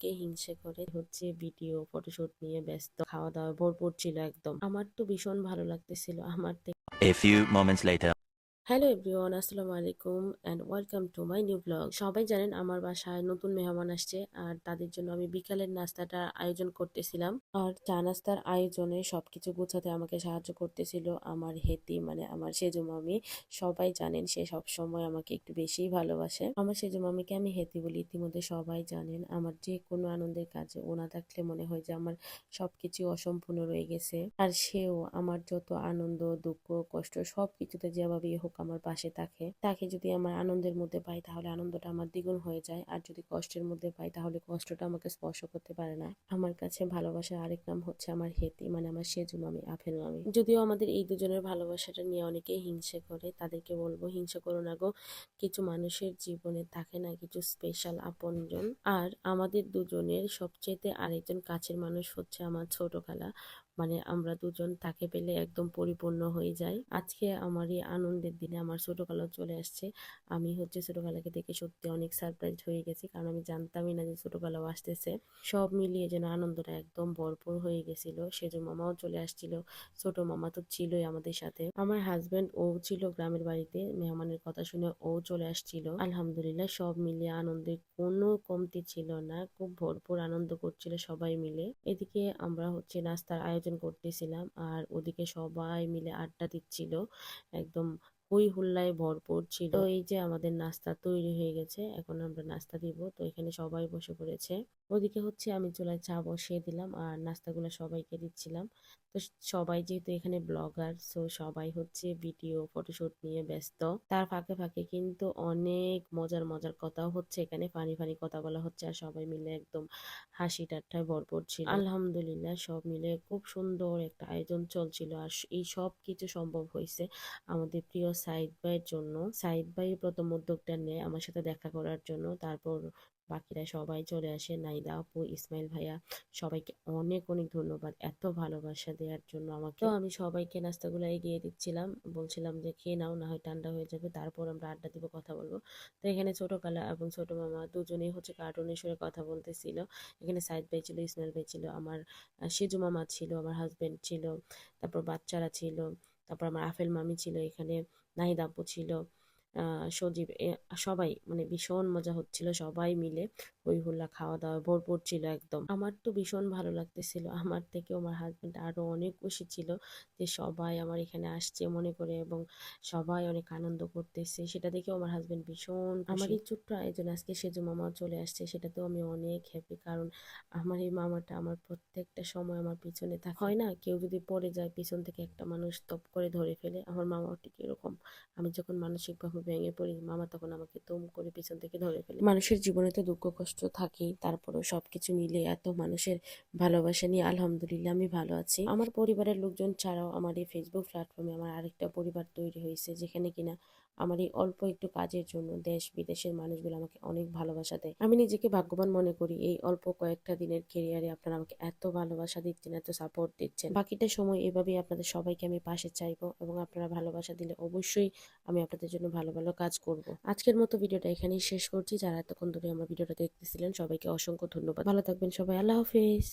কে হিংসে করে হচ্ছে ভিডিও ফটোশুট নিয়ে ব্যস্ত, খাওয়া দাওয়া ভরপুর ছিল একদম আমার তো ভীষণ ভালো লাগতেছিল, আমার থেকে A few moments later. Hello everyone আসসালামু আলাইকুম and welcome to my new blog সবাই জানেন আমার বাসায় নতুন মেহমান আসছে আর তাদের জন্য আমি বিকালের নাস্তাটা আয়োজন করতেছিলাম। আর চা নাস্তার আয়োজনে সবকিছু গোছাতে আমাকে সাহায্য করতেছিল আমার হেতি মানে আমার সেজু মামি সবাই জানেন সে সব সময় আমাকে একটু বেশিই ভালোবাসে। আমার সেজু মামিকে আমি হেতি বলি, ইতিমধ্যে সবাই জানেন আমার যে কোনো আনন্দের কাজে ওনা থাকলে মনে হয় যে আমার সবকিছু অসম্পূর্ণ রয়ে গেছে। আর সেও আমার যত আনন্দ, দুঃখ, কষ্ট সবকিছুতে যেভাবেই হোক আমার পাশে থাকে। তাকে যদি আমার আনন্দের মধ্যে পাই, তাহলে আনন্দটা আমার দ্বিগুণ হয়ে যায়। আর যদি কষ্টের মধ্যে পাই, তাহলে কষ্টটা আমাকে স্পর্শ করতে পারে না। আমার কাছে ভালোবাসার আরেক নাম হচ্ছে আমার হেতি মানে আমার সেজু মামি আফেল মামি। যদিও আমাদের এই দুজনের ভালোবাসাটা নিয়ে অনেকেই হিংসে করে, তাদেরকে বলব হিংসে করো না গো। কিছু মানুষের জীবনে থাকে না কিছু স্পেশাল আপনজন। আর আমাদের দুজনের সবচেয়েতে আরেকজন কাছের মানুষ হচ্ছে আমার ছোট খালা মানে আমরা দুজন তাকে পেলে একদম পরিপূর্ণ হয়ে যায় আজকে আমার এই আনন্দের দিনে আমার ছোট চলে আসছে। আমি হচ্ছে ছোট দেখে সত্যি অনেক সারপ্রাইজ হয়ে গেছি, কারণ আমি জানতামই না যে ছোট আসতেছে। সব মিলিয়ে যেন আনন্দটা একদম ভরপুর হয়ে গেছিল। সেজো মামাও চলে আসছিল। ছোট মামা তো ছিলই আমাদের সাথে। আমার হাজবেন্ড ও ছিল গ্রামের বাড়িতে। মেহমানের কথা শুনে ও চলে আসছিল। আলহামদুলিল্লাহ সব মিলিয়ে আনন্দের কোনো কমতি ছিল না। খুব ভরপুর আনন্দ করছিল সবাই মিলে। এদিকে আমরা হচ্ছে নাস্তার আয়োজন করতেছিলাম। আর ওদিকে সবাই মিলে আড্ডা দিচ্ছিল। একদম হই হুল্লায় ভরপুর ছিল। এই যে আমাদের নাস্তা তৈরি হয়ে গেছে, এখন আমরা নাস্তা দিব। তো এখানে সবাই বসে পড়েছে। ওদিকে হচ্ছে আমি চুলায় চা বসিয়ে দিলাম আর নাস্তাগুলো সবাইকে দিচ্ছিলাম। তো সবাই যেহেতু এখানে ব্লগার, সো সবাই হচ্ছে ভিডিও, ফটোশুট নিয়ে ব্যস্ত। তার ফাঁকে ফাঁকে কিন্তু অনেক মজার মজার কথাও হচ্ছে এখানে। ফানি ফানি কথা বলা হচ্ছে আর সবাই মিলে একদম হাসি ঠাট্টায় ভরপুর ছিল। আলহামদুলিল্লাহ সব মিলে খুব সুন্দর একটা আয়োজন চলছিল। আর এই সব কিছু সম্ভব হয়েছে আমাদের প্রিয় সাইদ ভাইয়ের জন্য সাইদ ভাই প্রথম উদ্যোগটা নেয় আমার সাথে দেখা করার জন্য তারপর বাকিরা সবাই চলে আসে। নাইদা আপু, ইসমাইল ভাইয়া, সবাইকে অনেক অনেক ধন্যবাদ। এত ভালোবাসা দেওয়ার জন্য আমাকে। তো আমি সবাইকে নাস্তাগুলো এগিয়ে দিচ্ছিলাম। বলছিলাম যে, খেয়ে নাও, না হয় ঠান্ডা হয়ে যাবে। তারপর আমরা আড্ডা দিব, কথা বলব। তো এখানে ছোট কালা এবং ছোট মামা দুজনেই হচ্ছে কার্টুনের সুরে কথা বলতেছিল। এখানে সাইদ ভাই ছিল, ইসমাইল ভাই ছিল, আমার সিজু মামা ছিল, আমার হাজবেন্ড ছিল, তারপর বাচ্চারা ছিল। তারপর আমার আফেল মামি ছিল এখানে নাহিদ আপু ছিল। সজীব সবাই মানে ভীষণ মজা হচ্ছিল সবাই মিলে। হই হুল্লা খাওয়া দাওয়া ভরপুর ছিল একদম। আমার তো ভীষণ ভালো লাগতেছিল। আমার থেকেও আমার হাজবেন্ড আরও অনেক খুশি ছিল যে সবাই আমার এখানে আসছে মনে করে এবং সবাই অনেক আনন্দ করতেছে। সেটা দেখেও আমার হাজবেন্ড ভীষণ আমার এই ছোট্ট আয়োজন আজকে সেজু মামাও চলে আসছে, সেটাতেও আমি অনেক হ্যাপি কারণ আমার এই মামাটা আমার প্রত্যেকটা সময় আমার পিছনে থাকে। হয় না? কেউ যদি পড়ে যায়, পিছন থেকে একটা মানুষ তপ করে ধরে ফেলে, আমার মামাও ঠিক এরকম। আমি যখন মানসিকভাবে ভেঙে পড়ি, মামা তখন আমাকে তুম করে পিছন থেকে ধরে ফেলে। মানুষের জীবনে তো দুঃখ কষ্ট থাকেই, তারপরেও সবকিছু মিলে এত মানুষের ভালোবাসা নিয়ে আলহামদুলিল্লাহ আমি ভালো আছি। আমার পরিবারের লোকজন ছাড়াও আমার এই ফেসবুক প্ল্যাটফর্মে আমার আরেকটা পরিবার তৈরি হয়েছে, যেখানে কিনা আমার এই অল্প একটু কাজের জন্য দেশ বিদেশের মানুষগুলো আমাকে অনেক ভালোবাসা দেয়। আমি নিজেকে ভাগ্যবান মনে করি, এই অল্প কয়েকটা দিনের কেরিয়ারে আপনারা আমাকে এত ভালোবাসা দিচ্ছেন, এত সাপোর্ট দিচ্ছেন। বাকিটা সময় এভাবেই আপনাদের সবাইকে আমি পাশে চাইব এবং আপনারা ভালোবাসা দিলে অবশ্যই আমি আপনাদের জন্য ভালো ভালো কাজ করব। আজকের মতো ভিডিওটা এখানেই শেষ করছি। যারা এতক্ষণ ধরে আমার ভিডিওটা দেখতেছিলেন, সবাইকে অসংখ্য ধন্যবাদ। ভালো থাকবেন সবাই। আল্লাহ হাফিজ।